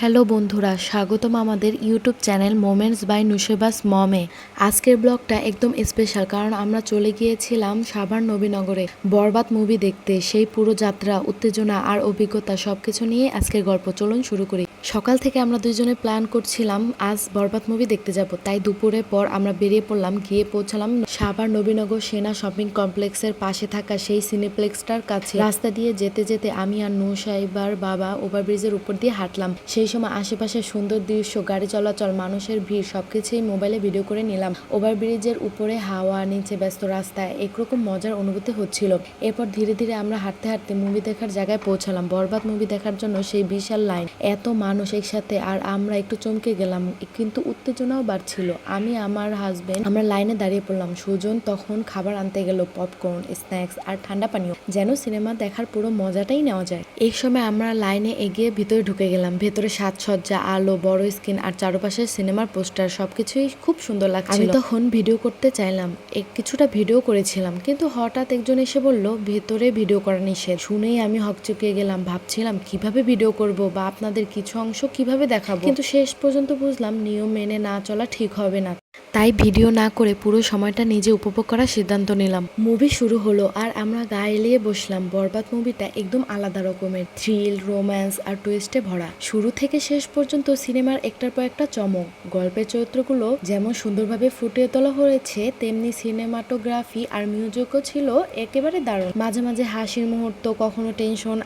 Hello বন্ধুরা, স্বাগতম আমাদের ইউটিউব চ্যানেল মোমেন্টস বাই নুশেবাস মমে। আজকের ব্লগটা একদম স্পেশাল কারণ আমরা চলে গিয়েছিলাম সাভার নবীনগরে বরবাদ মুভি দেখতে। সেই পুরো যাত্রা, উত্তেজনা আর অভিজ্ঞতা সবকিছু নিয়ে আজকের গল্প। চলুন শুরু করি। সকাল থেকে আমরা দুইজনে প্ল্যান করছিলাম, আজ বরবাদ মুভি দেখতে যাব। তাই দুপুরের পর আমরা বেরিয়ে পড়লাম, গিয়ে পৌঁছালাম সাভার নবীনগর সেনা শপিং কমপ্লেক্সের পাশে থাকা সেই সিনেপ্লেক্সটার কাছে। রাস্তা দিয়ে যেতে যেতে আমি আর নৌ সাহেবার বাবা ওভারব্রিজের উপর দিয়ে হাঁটলাম। সেই সময় আশেপাশে সুন্দর দৃশ্য, গাড়ি চলাচল, মানুষের ভিড়, সবকিছুই মোবাইলে ভিডিও করে নিলাম। ওভারব্রিজের উপরে হাওয়া, নিচে ব্যস্ত রাস্তায় একরকম মজার অনুভূতি হচ্ছিল। এরপর ধীরে ধীরে আমরা হাঁটতে হাঁটতে মুভি দেখার জায়গায় পৌঁছালাম। বরবাদ মুভি দেখার জন্য সেই বিশাল লাইন এত মানুষ একসাথে আর আমরা একটু চমকে গেলাম, কিন্তু উত্তেজনাও বাড়ছিল। আমি, আমার হাজবেন্ড আমরা লাইনে দাঁড়িয়ে পড়লাম। সুজন তখন খাবার আনতে গেল পপকর্ন স্ন্যাক্স আর ঠান্ডা পানীয়, যেন সিনেমা দেখার পুরো মজাটাই নেওয়া যায়। এই সময় আমরা লাইনে এগিয়ে ভিতরে ঢুকে গেলাম। ভেতরে সাজসজ্জা, আলো, বড় স্ক্রিন আর চারপাশে সিনেমার পোস্টার, সবকিছুই খুব সুন্দর লাগছে আমি তখন ভিডিও করতে চাইলাম এক কিছুটা ভিডিও করেছিলাম, কিন্তু হঠাৎ একজন এসে বলল, ভেতরে ভিডিও করা নিষেধ। শুনেই আমি হকচকিয়ে গেলাম, ভাবছিলাম, কীভাবে ভিডিও করব বা আপনাদের কিছু অংশ কীভাবে দেখাবো? কিন্তু শেষ পর্যন্ত বুঝলাম, নিয়ম মেনে না চলা ঠিক হবে না। তাই ভিডিও না করে পুরো সময়টা নিজে উপভোগ করার সিদ্ধান্ত নিলাম। মুভি শুরু হলো আর আমরা গায়ে এলিয়ে বসলাম। বরবাদ মুভিটা একদম আলাদা রকমের। থ্রিল রোম্যান্স আর টুইস্টে ভরা। শুরু থেকে শেষ পর্যন্ত সিনেমার একটার পর একটা চমক। গল্পের চরিত্রগুলো যেমন সুন্দরভাবে ফুটিয়ে তোলা হয়েছে, তেমনি সিনেমাটোগ্রাফি আর মিউজিকও ছিল একেবারে দারুণ। মাঝে মাঝে হাসির মুহূর্ত, কখনো টেনশন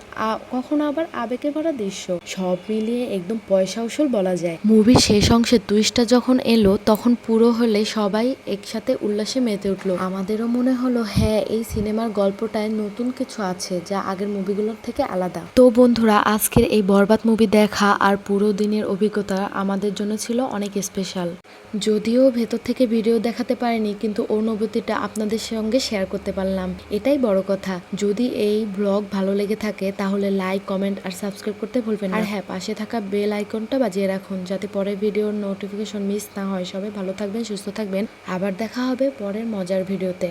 কখনো আবার আবেগে ভরা দৃশ্য। সব মিলিয়ে একদম পয়সা উসুল বলা যায়। মুভির শেষ অংশে টুইস্টটা যখন এলো, তখন পুরো হলে সবাই একসাথে উল্লাসে মেতে উঠল। আমাদেরও মনে হলো হ্যাঁ এই সিনেমার গল্পটায় নতুন কিছু আছে যা আগের মুভিগুলোর থেকে আলাদা। তো বন্ধুরা, আজকের এই বরবাদ মুভি দেখা আর পুরো দিনের অভিজ্ঞতা আমাদের জন্য ছিল অনেক স্পেশাল যদিও ভেতর থেকে ভিডিও দেখাতে পারিনি, কিন্তু অনুভূতিটা আপনাদের সঙ্গে শেয়ার করতে পারলাম। এটাই বড় কথা। যদি এই ব্লগ ভালো লেগে থাকে, তাহলে লাইক কমেন্ট আর সাবস্ক্রাইব করতে ভুলবেন আর হ্যাঁ পাশে থাকা বেল আইকনটা বাজিয়ে রাখুন, যাতে পরের ভিডিওর নোটিফিকেশন মিস না হয়। সবাই ভালো থাকবেন সুস্থ থাকবেন। আবার দেখা হবে পরের মজার ভিডিওতে।